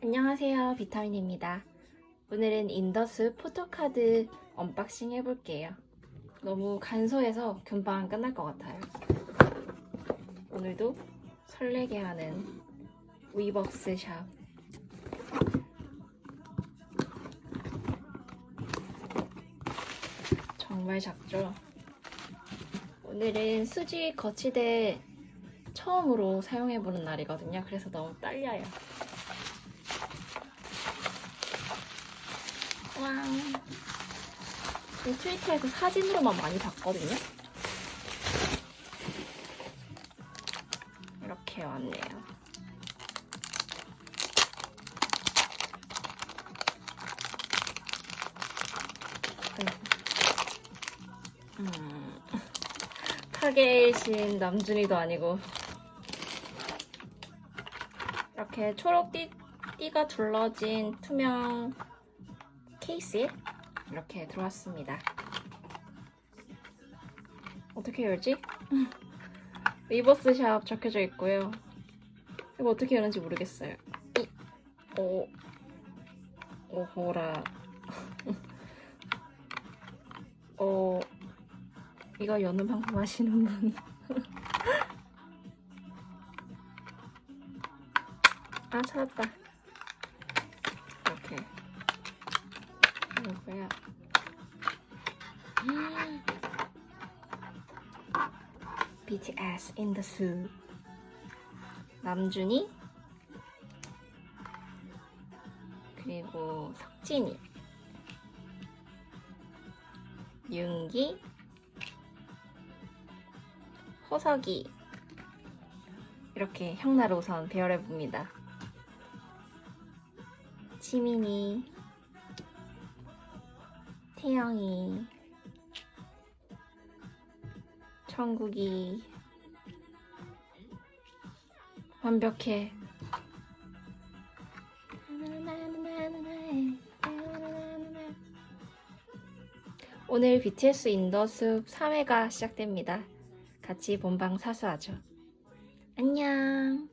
안녕하세요. 비타민입니다. 오늘은 인더스 포토카드 언박싱 해볼게요. 너무 간소해서 금방 끝날 것 같아요. 오늘도 설레게 하는 위벅스 샵. 정말 작죠? 오늘은 수지 거치대 처음으로 사용해보는 날이거든요. 그래서 너무 떨려요. 왕. 이 트위터에서 사진으로만 많이 봤거든요. 이렇게 왔네요. 음. 카게이신 남준이도 아니고 이렇게 초록 띠, 띠가 둘러진 투명 케이스에 이렇게 들어왔습니다. 어떻게 열지? 리버스 샵 적혀져 있고요. 이거 어떻게 여는지 모르겠어요. 이, 오, 오호라. 어, 이거 여는 방법 아시는 분? 아, 찾았다. BTS in the soup. 남준이. 그리고 석진이. 윤기. 호석이. 이렇게 형나로 우선 배열해 봅니다. 지민이. 태영이 천국이 완벽해 오늘 BTS 인더숲 3회가 시작됩니다. 같이 본방 사수하죠. 안녕